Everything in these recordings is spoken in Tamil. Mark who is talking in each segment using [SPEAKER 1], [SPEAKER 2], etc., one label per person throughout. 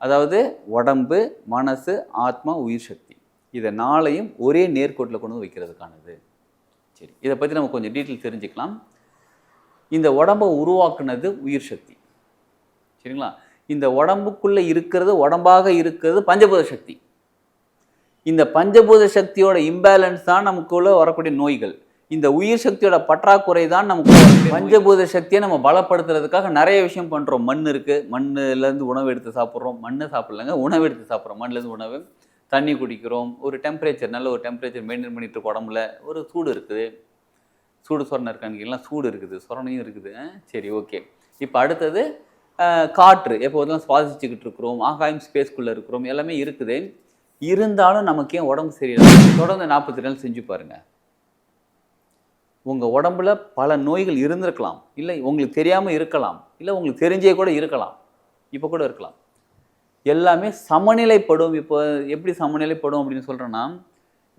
[SPEAKER 1] அதாவது உடம்பு மனசு ஆத்மா உயிர் சக்தி. இதை நாளையும் ஒரே நேர்கோட்டில் கொண்டு வந்து வைக்கிறதுக்கானது. சரி இதை பற்றி நம்ம கொஞ்சம் டீட்டெயில் தெரிஞ்சுக்கலாம். இந்த உடம்பை உருவாக்குனது உயிர் சக்தி. சரிங்களா? இந்த உடம்புக்குள்ளே இருக்கிறது உடம்பாக இருக்கிறது பஞ்சபூத சக்தி. இந்த பஞ்சபூத சக்தியோட இம்பேலன்ஸ் தான் நமக்குள்ளே வரக்கூடிய நோய்கள். இந்த உயிர் சக்தியோட பற்றாக்குறை தான் நமக்கு பஞ்சபூத சக்தியை நம்ம பலப்படுத்துறதுக்காக நிறைய விஷயம் பண்ணுறோம் மண் இருக்குது மண்ணுலேருந்து உணவு எடுத்து சாப்பிட்றோம். மண்ணை சாப்பிட்லங்க உணவு எடுத்து சாப்பிட்றோம். மண்ணுலேருந்து உணவு. தண்ணி குடிக்கிறோம். ஒரு டெம்பரேச்சர் நல்ல ஒரு டெம்பரேச்சர் மெயின்டைன் பண்ணிட்டு இருக்க உடம்புல ஒரு சூடு இருக்குது. சூடு சொரணை இருக்கான்னு கேட்கலாம் சூடு இருக்குது. சொரணையும் இருக்குது. சரி ஓகே இப்போ அடுத்தது காற்று. எப்போதெல்லாம் சுவாசிச்சுக்கிட்டு இருக்கிறோம்? ஆகாயம் ஸ்பேஸ்க்குள்ளே இருக்கிறோம். எல்லாமே இருக்குது. இருந்தாலும் நமக்கு ஏன் உடம்பு சரியில்லை? தொடர்ந்து நாற்பத்தி நாள் செஞ்சு பாருங்க. உங்கள் உடம்புல பல நோய்கள் இருந்திருக்கலாம். இல்லை உங்களுக்கு தெரியாமல் இருக்கலாம். இல்லை உங்களுக்கு தெரிஞ்சே கூட இருக்கலாம். இப்போ கூட இருக்கலாம். எல்லாமே சமநிலைப்படும். இப்போ எப்படி சமநிலைப்படும் அப்படின்னு சொல்கிறேன்னா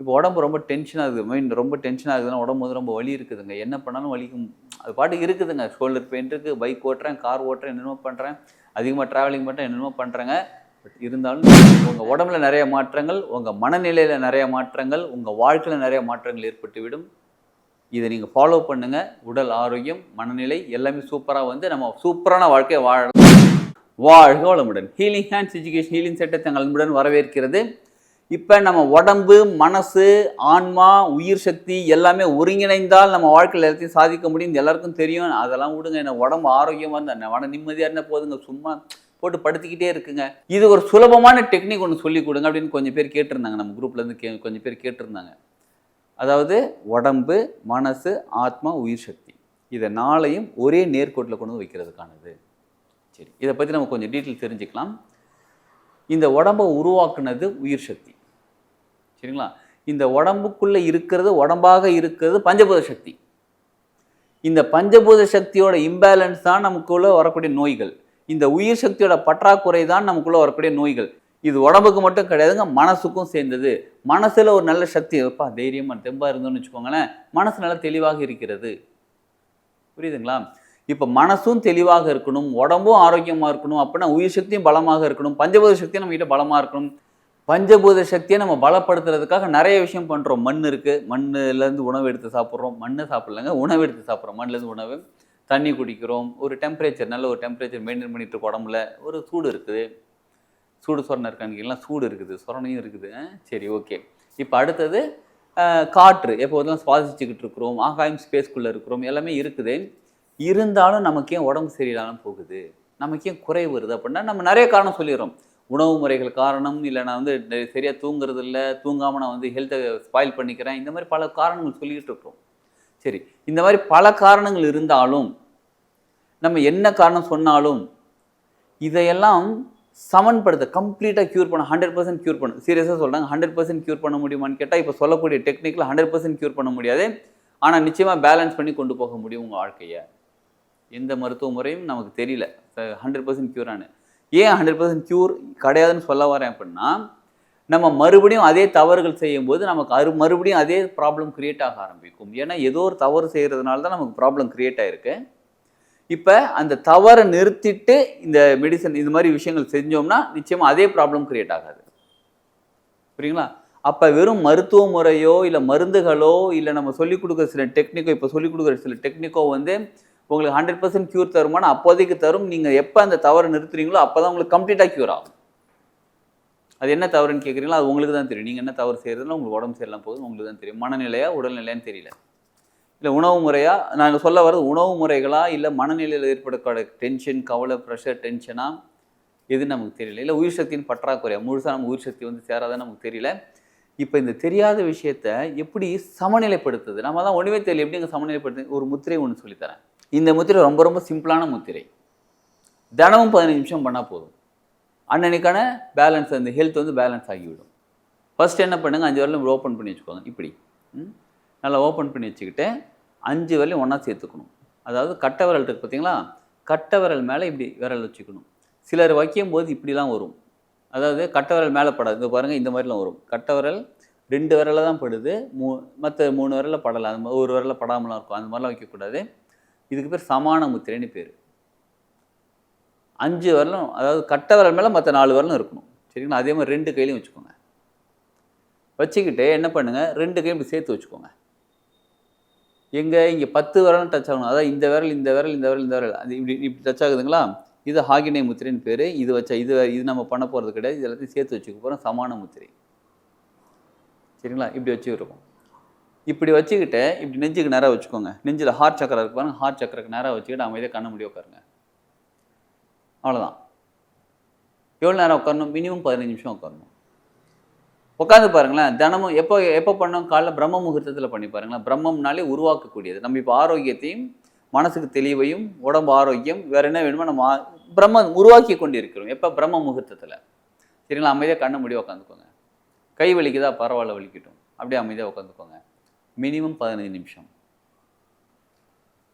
[SPEAKER 1] இப்போ உடம்பு ரொம்ப டென்ஷன் ஆகுது மைண்ட் ரொம்ப டென்ஷன் ஆகுதுன்னா உடம்பு வந்து ரொம்ப வலி இருக்குதுங்க. என்ன பண்ணாலும் வலிக்கும் அது பாட்டுக்கு இருக்குதுங்க. ஷோல்டர் பெயின் இருக்குது பைக் ஓட்டுறேன் கார் ஓட்டுறேன் என்னென்னமோ பண்ணுறேன் அதிகமாக ட்ராவலிங் பண்ணுறேன் என்னென்னமோ பண்ணுறேங்க பட் இருந்தாலும் உங்கள் உடம்புல நிறைய மாற்றங்கள் உங்கள் மனநிலையில் நிறைய மாற்றங்கள் உங்கள் வாழ்க்கையில் நிறைய மாற்றங்கள் ஏற்பட்டுவிடும். இதை நீங்கள் ஃபாலோ பண்ணுங்கள் உடல் ஆரோக்கியம் மனநிலை எல்லாமே சூப்பராக வந்து நம்ம சூப்பரான வாழ்க்கையை வாழ வாழ்க வளமுடன். ஹீலிங் ஹேண்ட்ஸ் எஜுகேஷன் ஹீலிங் செட்டை தங்கள் அன்புடன் வரவேற்கிறது. இப்போ நம்ம உடம்பு மனசு ஆன்மா உயிர் சக்தி எல்லாமே ஒருங்கிணைந்தால் நம்ம வாழ்க்கையில் எல்லாத்தையும் சாதிக்க முடியும். எல்லாருக்கும் தெரியும். அதெல்லாம் விடுங்க. என்ன உடம்பு ஆரோக்கியமாக இருந்தால் மன நிம்மதியாக இருந்தால் போதுங்க. சும்மா போட்டு படுத்திக்கிட்டே இருக்குங்க. இது ஒரு சுலபமான டெக்னிக் ஒன்று சொல்லி கொடுங்க அப்படின்னு கொஞ்சம் பேர் கேட்டிருந்தாங்க. நம்ம குரூப்லேருந்து கே கொஞ்சம் பேர் கேட்டிருந்தாங்க. அதாவது உடம்பு மனசு ஆத்மா உயிர் சக்தி. இதை நாளையும் ஒரே நேர்கோட்டில் கொண்டு வந்து வைக்கிறதுக்கானது. சரி இதை பற்றி நம்ம கொஞ்சம் டீட்டெயில் தெரிஞ்சுக்கலாம். இந்த உடம்பை உருவாக்குனது உயிர் சக்தி. சரிங்களா? இந்த உடம்புக்குள்ளே இருக்கிறது உடம்பாக இருக்கிறது பஞ்சபூத சக்தி. இந்த பஞ்சபூத சக்தியோட இம்பேலன்ஸ் தான் நமக்குள்ளே வரக்கூடிய நோய்கள். இந்த உயிர் சக்தியோட பற்றாக்குறை தான் நமக்குள்ளே வரக்கூடிய நோய்கள். இது உடம்புக்கு மட்டும் கிடையாதுங்க மனசுக்கும் சேர்ந்தது. மனசில் ஒரு நல்ல சக்தி எப்பா தைரியமாக தெம்பாக இருந்தோம்னு வச்சுக்கோங்களேன் மனசு நல்லா தெளிவாக இருக்கிறது. புரியுதுங்களா? இப்போ மனசும் தெளிவாக இருக்கணும் உடம்பும் ஆரோக்கியமாக இருக்கணும் அப்படின்னா உயிர் சக்தியும் பலமாக இருக்கணும் பஞ்சபூத சக்தியும் நம்மகிட்ட பலமாக இருக்கணும். பஞ்சபூத சக்தியை நம்ம பலப்படுத்துறதுக்காக நிறைய விஷயம் பண்ணுறோம் மண் இருக்கு மண்ணுலேருந்து உணவு எடுத்து சாப்பிட்றோம். மண்ணை சாப்பிட்லங்க உணவு எடுத்து சாப்பிட்றோம். மண்ணிலேருந்து உணவு. தண்ணி குடிக்கிறோம். ஒரு டெம்பரேச்சர் நல்ல ஒரு டெம்பரேச்சர் மெயின்டைன் பண்ணிட்டு இருக்க உடம்புல ஒரு சூடு இருக்குது. சூடு சொரணை இருக்கான்னு எல்லாம் சூடு இருக்குது சொரணையும் இருக்குது. ஆ, சரி ஓகே. இப்போ அடுத்தது காற்று. எப்போதெல்லாம் சுவாசிச்சுக்கிட்டு இருக்கிறோம் ஆகாயம் ஸ்பேஸ்க்குள்ளே இருக்கிறோம் எல்லாமே இருக்குது. இருந்தாலும் நமக்கு ஏன் உடம்பு சரியில்லாமல் போகுது? நமக்கு ஏன் குறை வருது அப்படின்னா நம்ம நிறைய காரணம் சொல்லிடுறோம். உணவு முறைகள் காரணம் இல்லை நான் வந்து சரியாக தூங்குறது இல்லை தூங்காமல் நான் வந்து ஹெல்த்தை ஸ்பாயில் பண்ணிக்கிறேன் இந்த மாதிரி பல காரணங்கள் சொல்லிக்கிட்டு இருக்கிறோம். சரி இந்த மாதிரி பல காரணங்கள் இருந்தாலும் நம்ம என்ன காரணம் சொன்னாலும் இதையெல்லாம் சமன்படுத்த கம்ப்ளீட்டாக க்யூர் பண்ண ஹண்ட்ரட் பர்சன்ட் க்யூர் பண்ண. சீரியஸாக சொல்கிறாங்க ஹண்ட்ரட் பர்சன்ட் க்யூர் பண்ண முடியுமான்னு கேட்டால் இப்போ சொல்லக்கூடிய டெக்னிக்கில் ஹண்ட்ரட் பர்சன்ட் க்யூர் பண்ண முடியாது. ஆனால் நிச்சயமாக பேலன்ஸ் பண்ணி கொண்டு போக முடியும் உங்கள் வாழ்க்கையை. எந்த மருத்துவ முறையும் நமக்கு தெரியல. ஹண்ட்ரட் பர்சன்ட் க்யூரானு ஏன் ஹண்ட்ரட் பர்சன்ட் க்யூர் கிடையாதுன்னு சொல்ல வரேன் அப்படின்னா நம்ம மறுபடியும் அதே தவறுகள் செய்யும்போது நமக்கு அரு மறுபடியும் அதே ப்ராப்ளம் க்ரியேட் ஆக ஆரம்பிக்கும். ஏன்னா ஏதோ ஒரு தவறு செய்கிறதுனால தான் நமக்கு ப்ராப்ளம் க்ரியேட் ஆகிருக்கு இப்போ அந்த தவறை நிறுத்திட்டு இந்த மெடிசன் இது மாதிரி விஷயங்கள் செஞ்சோம்னா நிச்சயமாக அதே ப்ராப்ளம் கிரியேட் ஆகாது. புரியுங்களா? அப்போ வெறும் மருத்துவ முறையோ இல்லை மருந்துகளோ இல்லை நம்ம சொல்லிக் கொடுக்குற சில டெக்னிக்கோ இப்போ சொல்லிக் கொடுக்குற சில டெக்னிக்கோ வந்து உங்களுக்கு ஹண்ட்ரட் பர்சன்ட் க்யூர் தருமானா அப்போதைக்கு தரும். நீங்கள் எப்போ அந்த தவறை நிறுத்துறீங்களோ அப்போ தான் உங்களுக்கு கம்ப்ளீட்டாக க்யூர் ஆகும். அது என்ன தவறுன்னு கேட்குறீங்களோ அது உங்களுக்கு தான் தெரியும். நீங்கள் என்ன தவறு செய்கிறதுனா உங்களுக்கு உடம்பு சரியில்லாம போகுது உங்களுக்கு தான் தெரியும். மனநிலையா உடல்நிலையான்னு தெரியல. இல்லை உணவு முறையா? நான் சொல்ல வர்றது உணவு முறைகளா? இல்லை மனநிலையில் ஏற்படக்கூடிய டென்ஷன் கவலை ப்ரெஷர் டென்ஷனா எது நமக்கு தெரியல. இல்லை உயிர் சக்தியின் பற்றாக்குறையா? முழுசாக நம்ம உயிர் சக்தி வந்து சேராதான் நமக்கு தெரியல. இப்போ இந்த தெரியாத விஷயத்த எப்படி சமநிலைப்படுத்துது? நம்ம தான் ஒன்றுமே தெரியல. எப்படி இங்கே சமநிலைப்படுத்து ஒரு முத்திரை ஒன்று சொல்லித்தரேன். இந்த முத்திரை ரொம்ப ரொம்ப சிம்பிளான முத்திரை. தினமும் பதினஞ்சு நிமிஷம் பண்ணால் போதும். அன்னன்னைக்கான பேலன்ஸ் அந்த ஹெல்த் வந்து பேலன்ஸ் ஆகிவிடும். ஃபஸ்ட் என்ன பண்ணுங்க? அஞ்சு வரலும் ஓப்பன் பண்ணி வச்சுக்கோங்க. இப்படி. ம்? நல்லா ஓப்பன் பண்ணி வச்சுக்கிட்டு அஞ்சு வரலையும் ஒன்றா சேர்த்துக்கணும். அதாவது கட்டை விரல் இருக்குது பார்த்தீங்களா கட்டை விரல் மேலே இப்படி விரல் வச்சுக்கணும். சிலர் வைக்கும்போது இப்படிலாம் வரும். அதாவது கட்டை விரல் மேலே படாது. இங்கே பாருங்கள் இந்த மாதிரிலாம் வரும். கட்டை விரல் ரெண்டு விரலில் தான் படுது. மூ மற்ற மூணு விரலில் படலை. அந்த மாதிரி ஒரு விரலில் படாமலாம் இருக்கும். அந்த மாதிரிலாம் வைக்கக்கூடாது இதுக்கு பேர் சமான முத்திரைன்னு பேர். அஞ்சு வரலும் அதாவது கட்டை விரல் மேலே மற்ற நாலு விரலும் இருக்கணும். சரிங்களா? அதே மாதிரி ரெண்டு கையிலையும் வச்சுக்கோங்க. வச்சுக்கிட்டு என்ன பண்ணுங்கள் ரெண்டு கையும் இப்படி சேர்த்து வச்சுக்கோங்க. எங்கே இங்கே பத்து விரலும் டச் ஆகணும். அதாவது இந்த விரல் இந்த விரல் இந்த விரல் இந்த விரல். அது இப்படி இப்படி டச் ஆகுதுங்களா? இது ஹாகினை முத்திரைன்னு பேர். இது வச்சா இது இது நம்ம பண்ண போகிறது கிடையாது. இது எல்லாத்தையும் சேர்த்து வச்சுக்க போகிறோம் சமான முத்திரை. சரிங்களா? இப்படி வச்சுருக்கோம் இப்படி வச்சுக்கிட்டு இப்படி நெஞ்சுக்கு நேராக வச்சுக்கோங்க. நெஞ்சில் ஹார்ட் சக்கரம் இருக்கு பாருங்க. ஹார்ட் சக்கரக்கு நேராக வச்சுக்கிட்டு அமைதியாக கண்ண முடிய உட்காருங்க. அவ்வளோதான் எவ்வளோ நேரம் உட்காரணும்? மினிமம் பதினஞ்சு நிமிஷம் உட்காரணும். உட்காந்து பாருங்களேன். தினமும் எப்போ எப்போ பண்ணோம்? காலைல பிரம்ம முகூர்த்தத்தில் பண்ணி பாருங்களேன். பிரம்மம்னாலே உருவாக்கக்கூடியது. நம்ம இப்போ ஆரோக்கியத்தையும் மனசுக்கு தெளிவையும் உடம்பு ஆரோக்கியம் வேற என்ன வேணுமோ நம்ம பிரம்ம உருவாக்கி கொண்டு இருக்கிறோம் எப்போ? பிரம்ம முகூர்த்தத்தில். சரிங்களா? அமைதியாக கண்ணை முடிய உட்காந்துக்கோங்க. கை வலிக்குதா? பரவாயில்ல வலிக்கட்டும். அப்படியே அமைதியாக உட்காந்துக்கோங்க. மினிமம் பதினஞ்சு நிமிஷம்.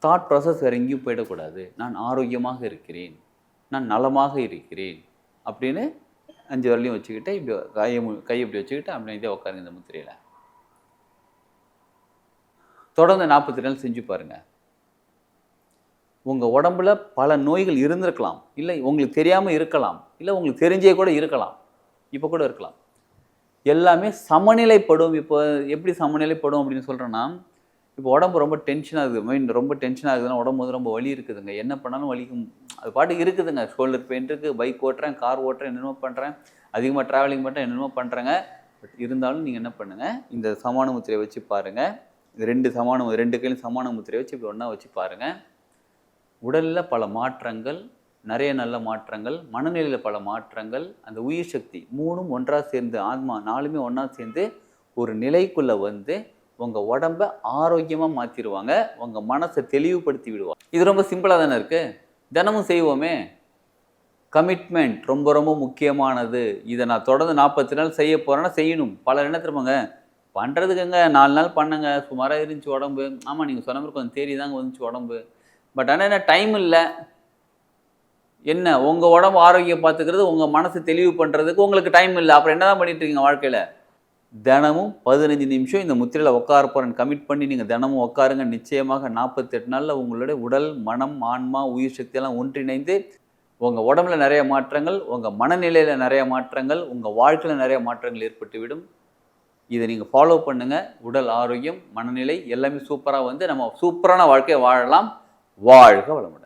[SPEAKER 1] தாட் ப்ராசஸ் வேறு எங்கேயும் போயிடக்கூடாது. நான் ஆரோக்கியமாக இருக்கிறேன். நான் நலமாக இருக்கிறேன். அப்படின்னு அஞ்சு வரலையும் வச்சுக்கிட்டு இப்படி கையை மு- கை இப்படி வச்சுக்கிட்டு அப்படியே உட்காருங்க இந்த முத்திரையில். தொடர்ந்து நாற்பத்தி நாள் செஞ்சு பாருங்க. உங்கள் உடம்புல பல நோய்கள் இருந்திருக்கலாம். இல்லை உங்களுக்கு தெரியாமல் இருக்கலாம். இல்லை உங்களுக்கு தெரிஞ்சே கூட இருக்கலாம். இப்போ கூட இருக்கலாம். எல்லாமே சமநிலைப்படும் இப்போ எப்படி சமநிலைப்படும் அப்படின்னு சொல்கிறேன்னா இப்போ உடம்பு ரொம்ப டென்ஷன் ஆகுது மைண்ட் ரொம்ப டென்ஷன் ஆகுதுன்னா உடம்பு வந்து ரொம்ப வலி இருக்குதுங்க. என்ன பண்ணாலும் வலிக்கும். அது பாட்டுக்கு இருக்குதுங்க. ஷோல்டர் பெயின் இருக்குது பைக் ஓட்டுறேன் கார் ஓட்டுறேன் என்னென்னமோ பண்ணுறேன் அதிகமாக ட்ராவலிங் பண்ணுறேன் என்னென்னமோ பண்ணுறேங்க பட் இருந்தாலும் நீங்கள் என்ன பண்ணுங்கள் இந்த சமான முத்திரையை வச்சு பாருங்கள் ரெண்டு சமான ரெண்டு கையிலும் சமான முத்திரையை வச்சு இப்படி ஒன்றா வச்சு பாருங்கள் உடலில் பல மாற்றங்கள் நிறைய நல்ல மாற்றங்கள் மனநிலையில் பல மாற்றங்கள் அந்த உயிர் சக்தி மூணும் ஒன்றாக சேர்ந்து ஆத்மா நாலுமே ஒன்றா சேர்ந்து ஒரு நிலைக்குள்ளே வந்து உங்கள் உடம்ப ஆரோக்கியமாக மாற்றிடுவாங்க உங்கள் மனசை தெளிவுபடுத்தி விடுவாங்க. இது ரொம்ப சிம்பிளாக தானே இருக்குது தினமும் செய்வோமே. கமிட்மெண்ட் ரொம்ப ரொம்ப முக்கியமானது. இதை நான் தொடர்ந்து நாற்பத்தி நாள் செய்ய போகிறேன்னா செய்யணும். பலர் என்ன திரும்பங்க பண்ணுறதுக்குங்க நாலு நாள் பண்ணுங்க. சுமாராக இருந்துச்சு உடம்பு. ஆமாம் நீங்கள் சொன்ன மாதிரி கொஞ்சம் தேறி தாங்க வந்துச்சு உடம்பு. பட் ஆனால் என்ன டைம் இல்லை. என்ன உங்கள் உடம்பு ஆரோக்கியம் பார்த்துக்கிறது உங்கள் மனசு தெளிவு பண்ணுறதுக்கு உங்களுக்கு டைம் இல்லை. அப்புறம் என்ன தான் பண்ணிட்டு இருக்கீங்க வாழ்க்கையில்? தினமும் பதினஞ்சு நிமிஷம் இந்த முத்திரையில் உட்கார போகிறேன் கமிட் பண்ணி நீங்கள் தினமும் உட்காருங்க. நிச்சயமாக நாற்பத்தெட்டு நாளில் உங்களுடைய உடல் மனம் ஆன்மா உயிர் சக்தியெல்லாம் ஒன்றிணைந்து உங்கள் உடம்புல நிறைய மாற்றங்கள் உங்கள் மனநிலையில் நிறைய மாற்றங்கள் உங்கள் வாழ்க்கையில் நிறைய மாற்றங்கள் ஏற்பட்டுவிடும். இதை நீங்கள் ஃபாலோ பண்ணுங்கள் உடல் ஆரோக்கியம் மனநிலை எல்லாமே சூப்பராக வந்து நம்ம சூப்பரான வாழ்க்கையை வாழலாம். வாழ்க வளமுடன்.